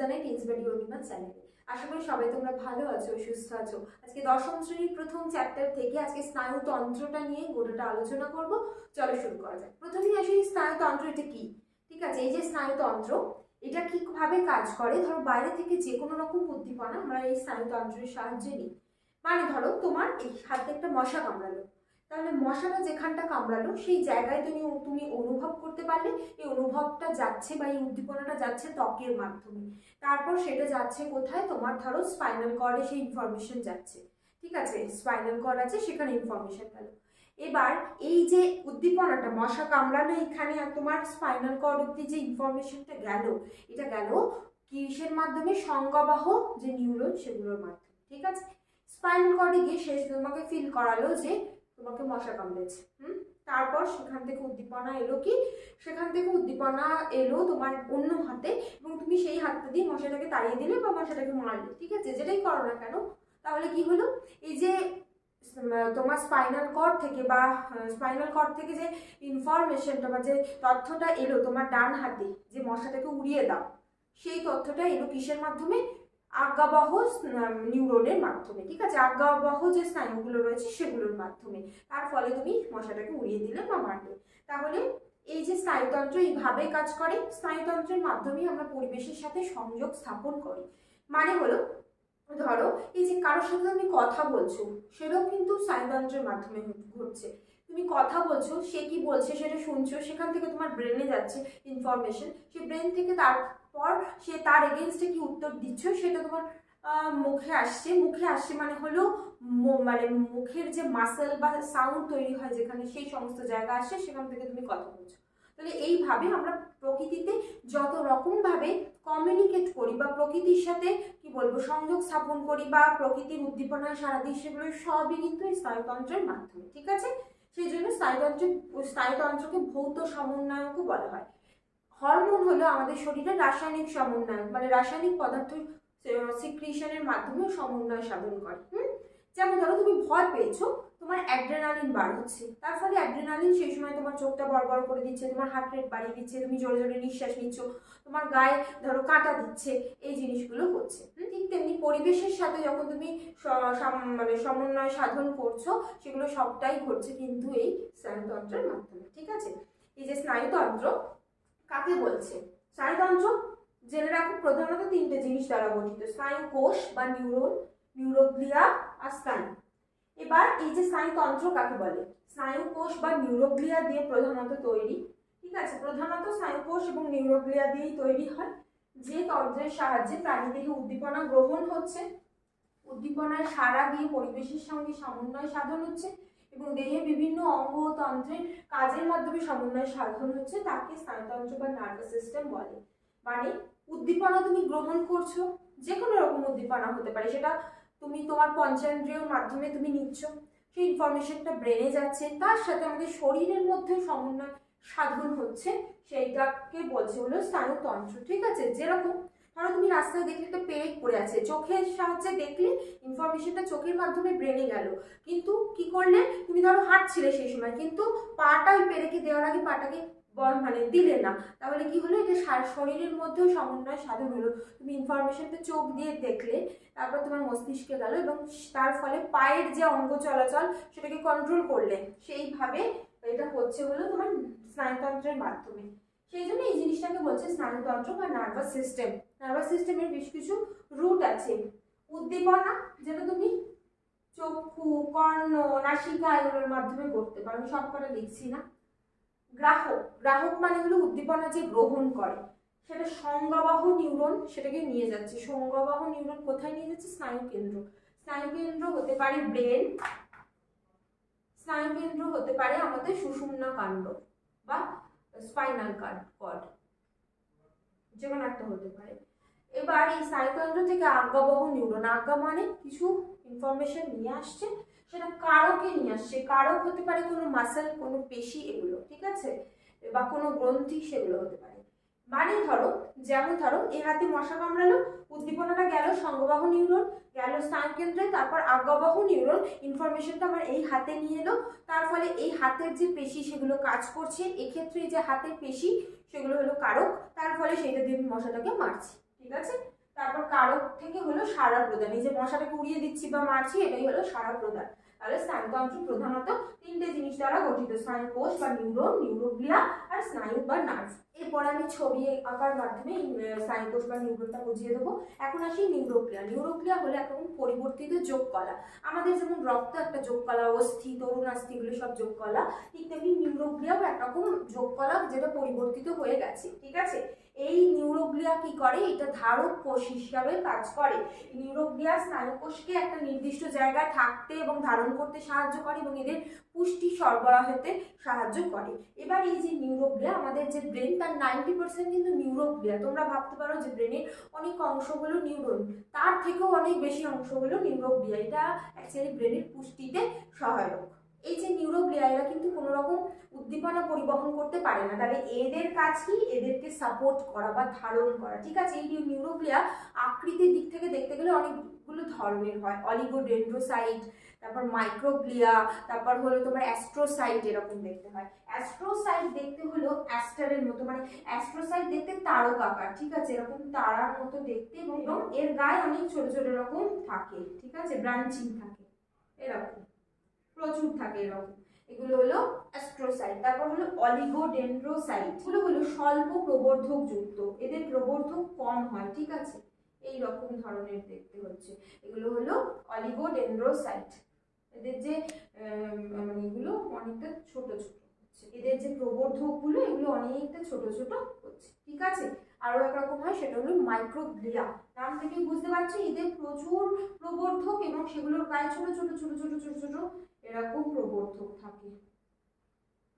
জানাই টেন্স বাড়ি অনিমা চ্যানেলে আশা করি সবাই তোমরা ভালো আছো, সুস্থ আছো। আজকে দশম শ্রেণির প্রথম চ্যাপ্টার থেকে আজকে স্নায়ুতন্ত্রটা নিয়ে গোটাটা আলোচনা করব। চলো শুরু করা যাক। প্রথমেই আসি, স্নায়ুতন্ত্র এটা কি? ঠিক আছে, এই যে স্নায়ুতন্ত্র, এটা কীভাবে কাজ করে? ধরো বাইরে থেকে যে কোনো রকম উদ্দীপনা আমরা এই স্নায়ুতন্ত্রের সাহায্যে নিই। মানে ধরো তোমার এই হাতে একটা মশা কামড়ালো। তাহলে মশাটা যেখানটা কামড়ালো, সেই জায়গায় তুমি তুমি অনুভব করতে পারলে, এই অনুভবটা যাচ্ছে বা এই উদ্দীপনাটা যাচ্ছে ত্বকের মাধ্যমে। তারপর সেটা যাচ্ছে কোথায়? তোমার ধরো স্পাইনাল কর্ডে সেই ইনফরমেশন যাচ্ছে। ঠিক আছে? স্পাইনাল কর্ড আছে, সেখানে ইনফরমেশন গেল। এবার এই যে উদ্দীপনাটা, মশা কামড়ালো এখানে আর তোমার স্পাইনাল কর্ড অব্দি যে ইনফরমেশনটা গেল, এটা গেল কিসের মাধ্যমে? সংজ্ঞাবাহ যে নিউরন সেগুলোর মাধ্যমে। ঠিক আছে? স্পাইনাল কর্ডে গিয়ে শেষ তোমাকে ফিল করালো যে তোমাকে মশা কামড়েছে, হুম? তারপর সেখান থেকে উদ্দীপনা এলো কি? সেখান থেকে উদ্দীপনা এলো তোমার অন্য হাতে এবং তুমি সেই হাতটা দিয়ে মশাটাকে তাড়িয়ে দিলে বা মশাটাকে মারলে, ঠিক আছে? যেটাই করো না কেন, তাহলে কি হলো? এই যে তোমার স্পাইনাল কর্ড থেকে বা স্পাইনাল কর্ড থেকে যে ইনফরমেশনটা বা যে তথ্যটা এলো তোমার ডান হাতে, যে মশাটাকে উড়িয়ে দাও, সেই তথ্যটা এলো কিসের মাধ্যমে? আজ্ঞাবহ নিউরনের মাধ্যমে, ঠিক আছে? আজ্ঞাবহ যে স্নায়ুগুলো রয়েছে সেগুলোর মাধ্যমে। তার ফলে তুমি মশাটাকে উড়িয়ে দিলে বা মারলে। তাহলে এই যে স্নায়ুতন্ত্র এইভাবে কাজ করে, স্নায়ুতন্ত্রের মাধ্যমেই আমরা পরিবেশের সাথে সংযোগ স্থাপন করি। মানে হলো, ধরো, এই যে কারোর সাথে তুমি কথা বলছো, সেটাও কিন্তু স্নায়ুতন্ত্রের মাধ্যমে ঘটছে। তুমি কথা বলছো, সে কি বলছে সেটা শুনছো, সেখান থেকে তোমার ব্রেনে যাচ্ছে ইনফরমেশন সেই ব্রেন থেকে তারপর সে তার এগেনস্টে কি উত্তর দিচ্ছ সেটা তোমার মুখে আসছে। মুখে আসছে মানে হলো মানে মুখের যে মাসেল বা সাউন্ড তৈরি হয় যেখানে সেই সমস্ত জায়গা আসে, সেখান থেকে তুমি কথা বলছো। তাহলে এইভাবে আমরা প্রকৃতিতে যত রকমভাবে কমিউনিকেট করি বা প্রকৃতির সাথে কি বলব, সংযোগ স্থাপন করি বা প্রকৃতির উদ্দীপনায় সারা দিই, সেগুলো সবই কিন্তু এই স্নায়ুতন্ত্রের মাধ্যমে, ঠিক আছে? সেই জন্য স্নায়ুতন্ত্র, স্নায়ুতন্ত্রকে ভৌত সমন্বয়কও বলা হয়। হরমোন হলো আমাদের শরীরের রাসায়নিক সমন্বয় মানে রাসায়নিক পদার্থ সিক্রিশনের মাধ্যমে সমন্বয় সাধন করে, হুম? যেমন ধরো তুমি ভয় পেয়েছ, তোমার অ্যাড্রেনালিন বার হচ্ছে, তার ফলে অ্যাড্রেনালিন সেই সময় তোমার চোখটা বড় বড় করে দিচ্ছে, তোমার হার্ট রেট বাড়িয়ে দিচ্ছে, তুমি জোরে জোরে নিঃশ্বাস নিচ্ছ, তোমার গায়ে ধরো কাঁটা দিচ্ছে, এই জিনিসগুলো হচ্ছে ঠিক তেমনি পরিবেশের সাথে যখন তুমি মানে সমন্বয় সাধন করছ, সেগুলো সবটাই ঘটছে কিন্তু এই স্নায়ুতন্ত্রের মাধ্যমে, ঠিক আছে? এই যে স্নায়ুতন্ত্র কাকে বলছে? স্নায়ুতন্ত্র জেনে রাখো প্রধানত তিনটে জিনিস দ্বারা গঠিত, স্নায়ু কোষ বা নিউরন, নিউরোগ্লিয়া আর স্নায়ু। এবার এই যে স্নায়ুতন্ত্র কাকে বলে? স্নায়ু কোষ বা নিউরোগ্লিয়া দিয়ে প্রধানত তৈরি, ঠিক আছে? প্রধানত স্নায়ু কোষ এবং নিউরোগ্লিয়া দিয়েই তৈরি হয়। যে তন্ত্রের সাহায্যে প্রাণীদেহে উদ্দীপনা গ্রহণ হচ্ছে উদ্দীপনায় সারা দিয়ে পরিবেশের সঙ্গে সমন্বয় সাধন হচ্ছে এবং দেহে বিভিন্ন অঙ্গ ও তন্ত্রের কাজের মাধ্যমে সমন্বয় সাধন হচ্ছে, তাকে স্নায়ুতন্ত্র বা নার্ভাস সিস্টেম বলে। মানে উদ্দীপনা তুমি গ্রহণ করছ যে কোনো রকম উদ্দীপনা হতে পারে। সেটা তুমি তোমার পঞ্চেন্দ্রিয়র মাধ্যমে তুমি নিচ্ছ, সেই ইনফরমেশনটা ব্রেনে যাচ্ছে, তার সাথে আমাদের শরীরের মধ্যে সমন্বয় সাধন হচ্ছে, সেইটাকে বলছে হলো স্নায়ুতন্ত্র। ঠিক আছে? যেরকম ধরো তুমি রাস্তায় দেখলে একটা পেরেক পড়ে আছে। চোখের সাহায্যে দেখলে ইনফরমেশনটা চোখের মাধ্যমে ব্রেনে গেল। কিন্তু কি করলে? তুমি ধরো হাঁটছিলে সেই সময়, কিন্তু পাটা ওই পেরেকে দেওয়ার আগে পাটাকে মানে দিলে না। তাহলে কি হলো? এটা শরীরের মধ্যেও সমন্বয় সাধন হলো। তুমি ইনফরমেশনটা চোখ দিয়ে দেখলে, তারপর তোমার মস্তিষ্কে গেল এবং তার ফলে পায়ের যে অঙ্গ চলাচল, সেটাকে কন্ট্রোল করলে। সেইভাবে এটা হচ্ছে হলো তোমার স্নায়ুতন্ত্রের মাধ্যমে। সেই জন্য এই জিনিসটাকে বলছে স্নায়ুতন্ত্র বা নার্ভাস সিস্টেম নার্ভাস সিস্টেমের বেশ কিছু রুট আছে। উদ্দীপনা, যেটা তুমি চক্ষু, কর্ণ, নাসিকা এগুলোর মাধ্যমে করতে পারো। আমি সব কটা লিখছি না। গ্রাহক গ্রাহক মানে হলো উদ্দীপনা যে গ্রহণ করে। সেটা সংজ্ঞাবাহ নিউরন সেটাকে নিয়ে যাচ্ছে। সংজ্ঞাবাহ নিউরন কোথায় নিয়ে যাচ্ছে? স্নায়ু কেন্দ্র। স্নায়ু কেন্দ্র হতে পারে ব্রেন, স্নায়ু কেন্দ্র হতে পারে আমাদের সুষুম্না কাণ্ড বা স্পাইনাল কর্ড যে কোনো একটা হতে পারে। এবার এই স্নায়ুতন্ত্র থেকে আজ্ঞাবহ নিউরন, আজ্ঞা মানে কিছু ইনফরমেশন নিয়ে আসছে, সেটা কারকে নিয়ে আসছে। কারক হতে পারে কোনো মাসেল কোনো পেশি, এগুলো, ঠিক আছে? বা কোনো গ্রন্থি, সেগুলো হতে পারে। মানে ধরো, যেমন ধরো, এ হাতে মশা কামড়ালো, উদ্দীপনাটা গেল সংঘবাহ নিউরন গেল স্নায়ু কেন্দ্রে, তারপর আজ্ঞাবাহ নিউরন ইনফরমেশনটা আমার এই হাতে নিয়ে এলো। তার ফলে এই হাতের যে পেশি, সেগুলো কাজ করছে। এক্ষেত্রে যে হাতের পেশি, সেগুলো হলো কারক। তার ফলে সেটা দিয়ে মশাটাকে মারছি, ঠিক ঠিক আছে? তারপর কারক থেকে হলো সারা প্রদান। এই যে মশাটাকে উড়িয়ে দিচ্ছি বা মারছি, এটাই হলো সারা প্রদান। তাহলে স্নায়ুতন্ত্র প্রধানত তিনটে জিনিস দ্বারা গঠিত। স্নায়ু কোষ বা নিউরন নিউরোগ্লিয়া আর স্নায়ু বা নার্ভ এরপর আমি ছবি আঁকার মাধ্যমে এই, বা নিউরনটা বুঝিয়ে দেবো। এখন আসি নিউরোক্লিয়া নিউরোক্লিয়া হলো একরকম পরিবর্তিত যোগকলা। আমাদের যেমন রক্ত একটা যোগকলা অস্থি তরুণ আস্থি এগুলো সব যোগকলা ঠিক তেমনি নিউরোগ্লিয়াও একরকম যোগ কলা যেটা পরিবর্তিত হয়ে গেছে ঠিক আছে? এই নিউরোগ্লিয়া কি করে? এটা ধারক কোষ হিসাবে কাজ করে। নিউরোগ্লিয়া স্নায়ুকোষকে একটা নির্দিষ্ট জায়গায় থাকতে এবং ধারণ করতে সাহায্য করে এবং এদের পুষ্টি সরবরাহতে সাহায্য করে। এবার এই যে নিউরোগ্লিয়া আমাদের যে ব্রেন তার নাইনটি পার্সেন্ট কিন্তু নিউরোগ্লিয়া তোমরা ভাবতে পারো যে ব্রেনের অনেক অংশ হলো নিউরন তার থেকেও অনেক বেশি অংশ হলো নিউরোগ্লিয়া এটা অ্যাকচুয়ালি ব্রেনের পুষ্টিতে সহায়ক। এই যে নিউরোগ্লিয়া এরা কিন্তু কোনো রকম উদ্দীপনা পরিবহন করতে পারে না। তাহলে এদের কাজ কি? এদেরকে সাপোর্ট করা বা ধারণ করা। ঠিক আছে, এই নিউরোগ্লিয়া আকৃতির দিক থেকে দেখতে গেলে অনেকগুলো ধরনের হয়। অলিগোডেন্ড্রোসাইট তারপর মাইক্রোগ্লিয়া তারপর হলো তোমার অ্যাস্ট্রোসাইট এরকম দেখতে হয়। অ্যাস্ট্রোসাইট দেখতে হলো অ্যাস্টারের মতো মানে অ্যাস্ট্রোসাইট দেখতে তারক আকার, ঠিক আছে? এরকম তারার মতো দেখতে এবং এর গায়ে অনেক ছোট ছোট এরকম থাকে, ঠিক আছে? ব্রাঞ্চিং থাকে, এরকম। প্রচুর থাকে এরকম। এগুলো হলো অ্যাস্ট্রোসাইট তারপর হলো অলিগোডেন্ড্রোসাইট এগুলো হলো স্বল্প প্রবর্ধক যুক্ত, এদের প্রবর্ধক কম হয়, ঠিক আছে? এই রকম ধরনের দেখতে হচ্ছে। এগুলো হলো অলিগোডেন্ড্রোসাইট এদের যে মানে এগুলো অনেকটা ছোট ছোট হচ্ছে। এদের যে প্রবর্ধকগুলো, এগুলো অনেকটা ছোট ছোট হচ্ছে। ঠিক আছে? আরও একরকম হয়, সেটা হলো মাইক্রোগ্লিয়া নাম থেকে বুঝতে পারছি, এদের প্রচুর প্রবর্ধক এবং সেগুলোর গায়ে ছোট ছোট ছোট ছোট ছোট ছোট এরকম প্রবর্ধক থাকে।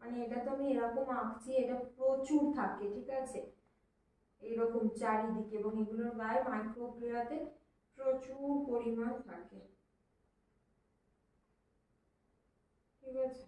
মানে এটা তো আমি এরকম আঁকছি, এটা প্রচুর থাকে, ঠিক আছে? এইরকম চারিদিকে এবং এগুলোর গায়ে মাইক্রোগ্লিয়াতে প্রচুর পরিমাণ থাকে। ঠিক আছে?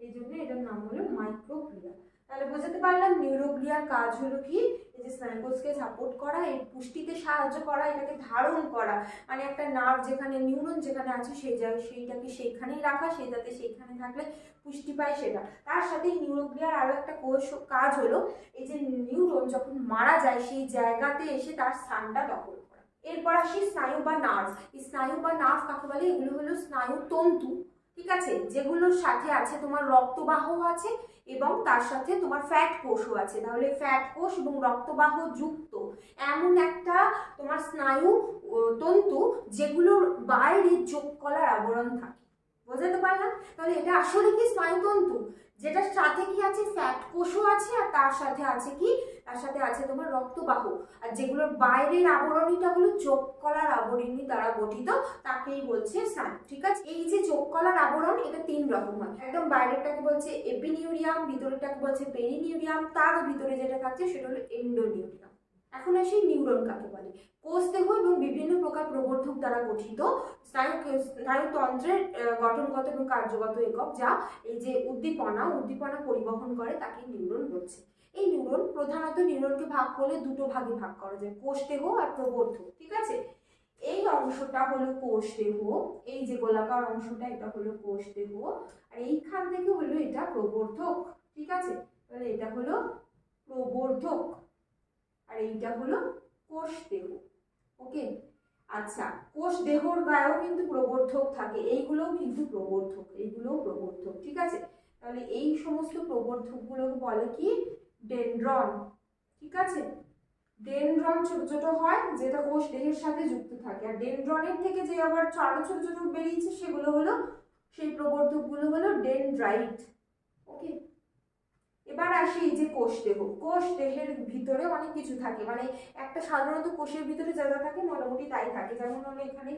এই জন্য এটার নাম হলো মাইক্রোগ্লিয়া তাহলে বোঝাতে পারলাম নিউরোগ্লিয়ার কাজ হলো কি? এই যে স্নায়ুকোষকে সাপোর্ট করা, এর পুষ্টিতে সাহায্য করা, এটাকে ধারণ করা। মানে একটা নার্ভ যেখানে নিউরন যেখানে আছে সেই জায়গায় সেইটাকে সেইখানেই রাখা সেই যাতে সেইখানে থাকলে পুষ্টি পায় সেটা। তার সাথে নিউরোগ্লিয়ার আরও একটা কোষ, কাজ হলো, এই যে নিউরন যখন মারা যায়, সেই জায়গাতে এসে তার স্থানটা দখল করা। এরপর আসি স্নায়ু বা নার্ভ এই স্নায়ু বা নার্ভ কাকে বলে? এগুলো হলো স্নায়ু তন্তু ঠিক আছে? যেগুলোর সাথে আছে তোমার রক্তবাহ আছে এবং তার সাথে তোমার ফ্যাট কোষও আছে। তাহলে ফ্যাট কোষ এবং রক্তবাহ যুক্ত। এমন একটা তোমার স্নায়ু তন্তু যেগুলোর বাইরে যোগ কলার আবরণ থাকে। বোঝাতে পারলাম? তাহলে এটা আসলে কি স্নায়ুতন্তু যেটার সাথে কি আছে? ফ্যাট কোষও আছে আর তার সাথে আছে কি? তার সাথে আছে তোমার রক্তবাহ। আর যেগুলোর বাইরের আবরণীটা হলো চোখ কলার আবরণী দ্বারা গঠিত, তাকেই বলছে স্নায়ু ঠিক আছে? এই যে চোখ কলার আবরণ, এটা তিন রকম হয়। একদম বাইরেরটাকে বলছে এপিনিউরিয়াম ভিতরেরটাকে বলছে পেরিনিউরিয়াম তারও ভিতরে যেটা থাকছে সেটা হলো এন্ডোনিউরিয়াম এখন আসি নিউরন কাকে বলে। কোষ দেহ এবং বিভিন্ন প্রকার প্রবর্ধক দ্বারা গঠিত স্নায়ু স্নায়ুতন্ত্রের গঠনগত এবং কার্যগত একক যা এই যে উদ্দীপনা উদ্দীপনা পরিবহন করে তাকে নিউরন বলছে। এই নিউরন প্রধানত নিউরনকে ভাগ করলে দুটো ভাগে ভাগ করা যায়, কোষদেহ আর প্রবর্ধক, ঠিক আছে? এই অংশটা হলো কোষ দেহ এই যে গোলাকার অংশটা এটা হলো কোষ দেহ আর এইখান থেকে হলো এটা প্রবর্ধক, ঠিক আছে? তাহলে এটা হলো প্রবর্ধক, আর এইটা হলো কোষ দেহ ওকে? আচ্ছা কোষ দেহর গায়েও কিন্তু প্রবর্ধক থাকে। এইগুলোও কিন্তু প্রবর্ধক, এইগুলোও প্রবর্ধক, ঠিক আছে? তাহলে এই সমস্ত প্রবর্ধকগুলোকে বলে কি? ডেনড্রন, ঠিক আছে? ডেনড্রন ছোট ছোট হয়, যেটা কোষ দেহের সাথে যুক্ত থাকে। আর ডেনড্রনের থেকে যে আবার আরও ছোট ছোট বেরিয়েছে, সেগুলো হলো, সেই প্রবর্ধকগুলো হলো ডেনড্রাইট। এবার আসি যে কোষ দেহ। কোষ দেহের ভিতরে অনেক কিছু থাকে। মানে একটা সাধারণত কোষের ভিতরে যা যা থাকে মোটামুটি তাই থাকে। যেমন হলো এখানে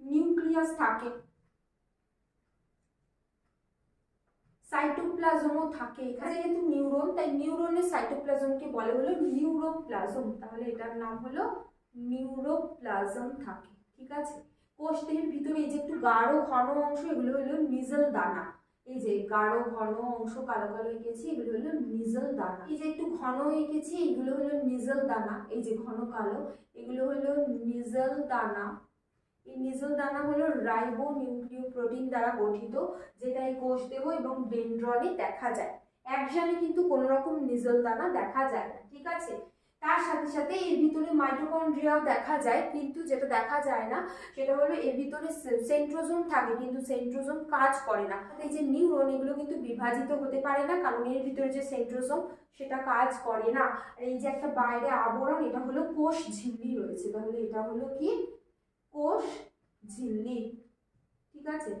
নিউক্লিয়াস থাকে। সাইটোপ্লাজমও থাকে। এখানে যেহেতু নিউরন, তাই নিউরনের সাইটোপ্লাজমকে বলে হলো নিউরোপ্লাজম। তাহলে এটার নাম হলো নিউরোপ্লাজম থাকে। ঠিক আছে? কোষ দেহের ভিতরে এই যে একটু গাঢ় ঘন অংশ, এগুলো হলো নিজেল দানা এই যে গাঢ়, ঘন অংশ কালো কালো এঁকেছি, এগুলো হলো নিজেল দানা। এই যে একটু ঘন এঁকেছি, এগুলো হলো নিজেল দানা। এই যে ঘন কালো, এগুলো হলো নিজেল দানা। এই নিজেল দানা হলো রাইবো নিউক্লিয় প্রোটিন দ্বারা গঠিত, যেটা এই কোষ দেহ এবং ডেন্ড্রনে দেখা যায়। একজানে কিন্তু কোনো রকম নিজেল দানা দেখা যায় না, ঠিক আছে? তার সাথে সাথে এর ভিতরে মাইটোকন্ড্রিয়াও দেখা যায়, কিন্তু যেটা দেখা যায় না, সেটা হলো এর ভিতরে সেন্ট্রোজোম থাকে, কিন্তু সেন্ট্রোজোম কাজ করে না। এই যে নিউরন এগুলো কিন্তু বিভাজিত হতে পারে না, কারণ এর ভিতরে যে সেন্ট্রোজোম সেটা কাজ করে না। আর এই যে একটা বাইরে আবরণ, এটা হলো কোষ ঝিল্লি রয়েছে। তাহলে এটা হলো কি? কোষ ঝিল্লি। ঠিক আছে?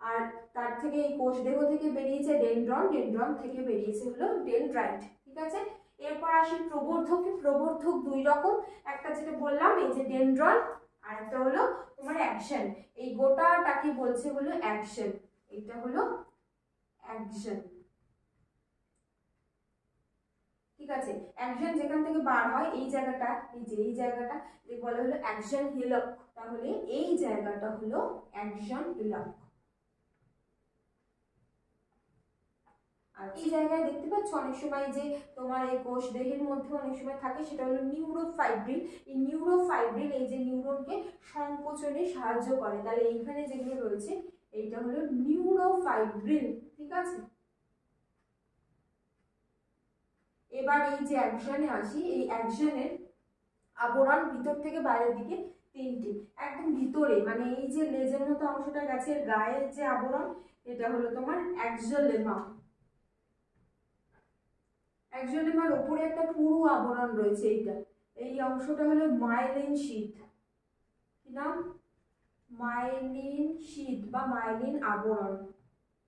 আর তার থেকে এই কোষ দেহ থেকে বেরিয়েছে ডেনড্রন ডেনড্রন থেকে বেরিয়েছে হলো ডেনড্রাইট। ঠিক আছে? এরপর আসি প্রবর্ধকে। প্রবর্ধক দুই রকম। একটা যেটা বললাম, এই যে ডেনড্রন আর একটা হলো তোমার অ্যাকশন এই গোটাটাকে বলছে হলো অ্যাকশন এটা হলো অ্যাকশন ঠিক আছে? অ্যাকশন যেখান থেকে বার হয়, এই জায়গাটা, এই যে এই জায়গাটা বলা হলো অ্যাকশন হিলক তাহলে এই জায়গাটা হলো অ্যাকশন হিলক আর এই জায়গায় দেখতে পাচ্ছ অনেক সময় যে তোমার এই কোষ দেহের মধ্যে অনেক সময় থাকে, সেটা হলো নিউরোফাইব্রিল এই নিউরোফাইব্রিল এই যে নিউরনকে সংকোচনে সাহায্য করে। তাহলে এইখানে যেগুলো রয়েছে, এইটা হলো নিউরোফাইব্রিল ঠিক আছে? এবার এই যে অ্যাকশনে আসি, এই অ্যাকশনের আবরণ ভিতর থেকে বাইরের দিকে তিনটি। একদম ভিতরে মানে এই যে লেজের মতো অংশটা, গাছের গায়ের যে আবরণ, এটা হলো তোমার অ্যাক্সোলেমা অ্যাক্সোলেমার ওপরে একটা পুরু আবরণ রয়েছে এইটা। এই অংশটা হলো মাইলিন শীত। কি নাম? মাইলিন শীত বা মাইলিন আবরণ।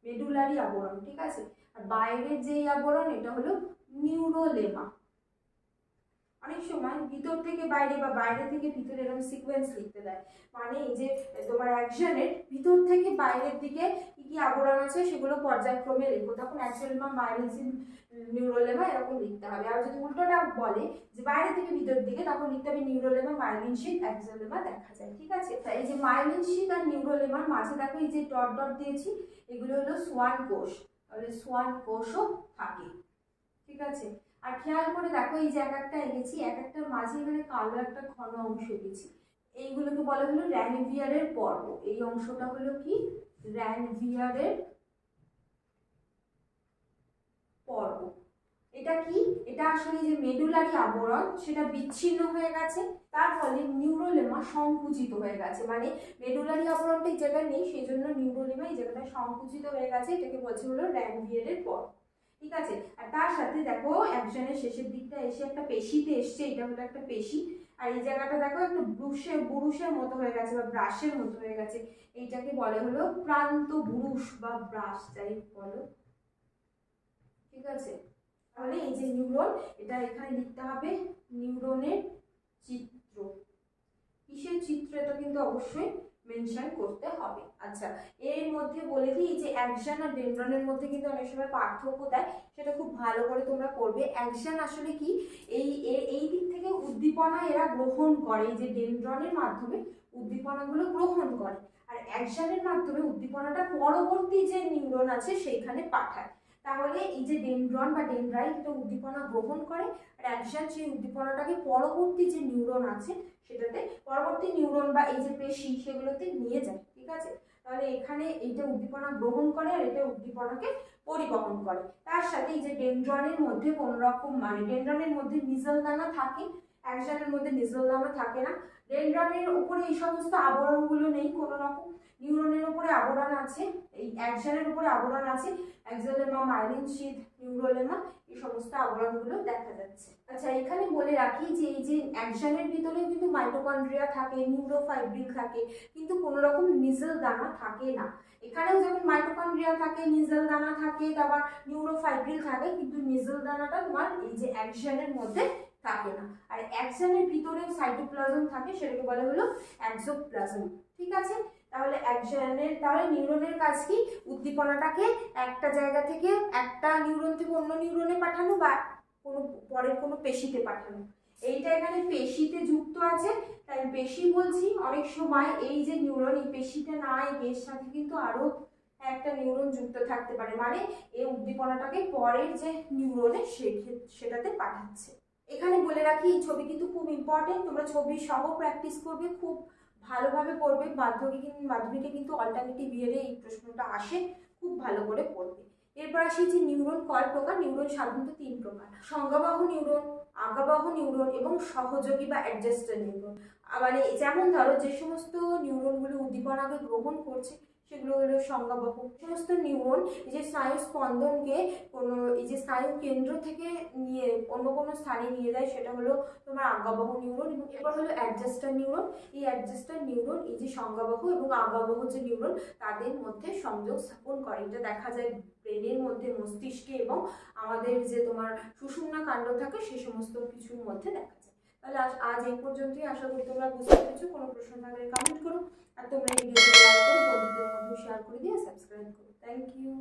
মেডুলারি আবরণ, ঠিক আছে? আর বাইরের যেই আবরণ, এটা হলো নিউরোলেমা। অনেক সময় ভিতর থেকে বাইরে বা বাইরে থেকে ভিতরে এরকম সিকোয়েন্স লিখতে দেয়। মানে এই যে তোমার অ্যাকশনের ভিতর থেকে বাইরের দিকে কি কি আবরণ আছে সেগুলো পর্যায়ক্রমে লেখো। তখন অ্যাকশনমা মাইলিন নিউরোলেমা এরকম লিখতে হবে। আর যদি উল্টোটা বলে যে বাইরে থেকে ভিতর দিকে, তখন লিখতে হবে নিউরোলেমা মাইলিন শীত অ্যাক্সোলেমা দেখা যায়, ঠিক আছে? এই যে মাইলিন আর নিউরোলেমার মাঝে দেখো এই যে ডট ডট দিয়েছি, এগুলো হলো সোয়ান কোষ। তাহলে সোয়ান কোষও থাকে, ঠিক আছে? আর খেয়াল করে দেখো, এই যে এক একটা এঁকেছি এক একটার মাঝে এখানে কালো একটা ঘন অংশ এঁকেছি এইগুলোকে বলা হলো র্যানভিয়ারের পর্ব। এই অংশটা হলো কি? র্যানভিয়ারের পর্ব। এটা কি? এটা আসলে যে মেডুলারি আবরণ, সেটা বিচ্ছিন্ন হয়ে গেছে, তার ফলে নিউরোলেমা সংকুচিত হয়ে গেছে। মানে মেডুলারি আবরণটা এই জায়গায় নেই, সেই জন্য নিউরোলেমা এই জায়গাটা সংকুচিত হয়ে গেছে, এটাকে বলছে হলো র্যানভিয়ারের পর্ব। ঠিক আছে? আর তার সাথে দেখো, একজনের শেষের দিকটা এসে একটা পেশিতে এসছে, এটা হলো একটা পেশি। আর এই জায়গাটা দেখো একটা ব্রুশে বুরুষের মতো হয়ে গেছে বা ব্রাশের মতো হয়ে গেছে। এইটাকে বলে হলো প্রান্ত বুরুষ বা ব্রাশ যাই বলো। ঠিক আছে? তাহলে এই যে নিউরন, এটা এখানে লিখতে হবে নিউরনের চিত্র। কিসের চিত্র এটা কিন্তু অবশ্যই? মেনশন করতে হবে। আচ্ছা এর মধ্যে বলে দিই যে অ্যাকশন আর ডেনড্রনের মধ্যে কিন্তু অনেক সময় পার্থক্য দেয়। সেটা খুব ভালো করে তোমরা করবে অ্যাকশন আসলে কি? এই এই দিক থেকে উদ্দীপনা এরা গ্রহণ করে। যে ডেনড্রনের মাধ্যমে উদ্দীপনাগুলো গ্রহণ করে। আর অ্যাকশনের মাধ্যমে উদ্দীপনাটা পরবর্তী যে নিউরন আছে সেইখানে পাঠায়। তাহলে এই যে ডেনড্রন বা ডেনড্রাইট এটা উদ্দীপনা গ্রহণ করে, আর অ্যাকশন সেই উদ্দীপনাটাকে পরবর্তী যে নিউরন আছে সেটাতে পরবর্তী নিউরন বা এই যে পেশি সেগুলোতে নিয়ে যায়, ঠিক আছে? তাহলে এখানে এইটা উদ্দীপনা গ্রহণ করে আর এটা উদ্দীপনাকে পরিবহন করে। তার সাথে এই যে ডেন্ড্রনের মধ্যে কোন রকম মানে ডেন্ড্রনের মধ্যে মিজল দানা থাকে অ্যাকশনের মধ্যে নিজল দানা থাকে না। ডেনড্রনের উপরে এই সমস্ত আবরণগুলো নেই কোনো রকম নিউরনের উপরে আবরণ আছে, এই অ্যাকশনের উপরে আবরণ আছে। অ্যাক্সোলেমা মাইলিন শীত নিউরোলেমা, এই সমস্ত আবরণগুলো দেখা যাচ্ছে। আচ্ছা এখানে বলে রাখি যে এই যে অ্যাকশনের ভিতরে কিন্তু মাইটোকন্ড্রিয়া থাকে নিউরোফাইব্রিল থাকে, কিন্তু কোনো রকম নিজেল দানা থাকে না। এখানেও যেমন মাইটোকন্ড্রিয়া থাকে নিজেল দানা থাকে, তারপর নিউরোফাইব্রিল থাকে, কিন্তু নিজেল দানাটা তোমার এই যে অ্যাকশনের মধ্যে থাকে না। আর অ্যাকশনের ভিতরে সাইটোপ্লাজম থাকে, সেটাকে বলা হলো অ্যাক্সোপ্লাজম ঠিক আছে? তাহলে অ্যাকশনের, তাহলে নিউরনের কাজ কি? উদ্দীপনাটাকে একটা জায়গা থেকে একটা নিউরন থেকে অন্য নিউরনে পাঠানো বা কোনো পরের কোনো পেশিতে পাঠানো। এইটা এখানে পেশিতে যুক্ত আছে, তাই পেশি বলছি। অনেক সময় এই যে নিউরন, এই পেশিটা না এর সাথে কিন্তু আরও একটা নিউরন যুক্ত থাকতে পারে। মানে এই উদ্দীপনাটাকে পরের যে নিউরনে সেটাতে পাঠাচ্ছে। এখানে বলে রাখি, এই ছবি কিন্তু খুব ইম্পর্টেন্ট তোমরা ছবি সহ প্র্যাকটিস করবে, খুব ভালোভাবে পড়বে মাধ্যমিক মাধ্যমিকে কিন্তু অল্টারনেটিভ ইয়ারে এই প্রশ্নটা আসে, খুব ভালো করে পড়বে এরপর আসি যে নিউরন কয় প্রকার? নিউরন সাধারণত তিন প্রকার। সংজ্ঞাবাহু নিউরন আজ্ঞাবাহু নিউরন এবং সহযোগী বা অ্যাডজাস্টার নিউরন মানে যেমন ধরো যে সমস্ত নিউরনগুলো উদ্দীপনাকে গ্রহণ করছে সেগুলো হলো সংজ্ঞাবাহু। সমস্ত নিউরন এই যে স্নায়ু স্পন্দনকে কোনো, এই যে স্নায়ু কেন্দ্র থেকে নিয়ে অন্য কোনো স্থানে নিয়ে যায় সেটা হলো তোমার আজ্ঞাবাহু নিউরন এবং এরপর হলো অ্যাডজাস্টার নিউরন। এই অ্যাডজাস্টার নিউরন এই যে সংজ্ঞাবাহু এবং আজ্ঞাবাহু যে নিউরন তাদের মধ্যে সংযোগ স্থাপন করে। এটা দেখা যায় ব্রেনের মধ্যে মস্তিষ্কে এবং আমাদের যে তোমার সুষুম্না কাণ্ড থাকে সে সমস্ত কিছুর মধ্যে দেখা তাহলে আজ এই পর্যন্তই। আশা করি তোমরা বুঝতে পেরেছ, কোনো প্রশ্ন থাকলে কমেন্ট করো। আর তোমরা এই ভিডিওটি লাইক করো, বন্ধুদের মধ্যে শেয়ার করে দিয়ে সাবস্ক্রাইব করো। Thank you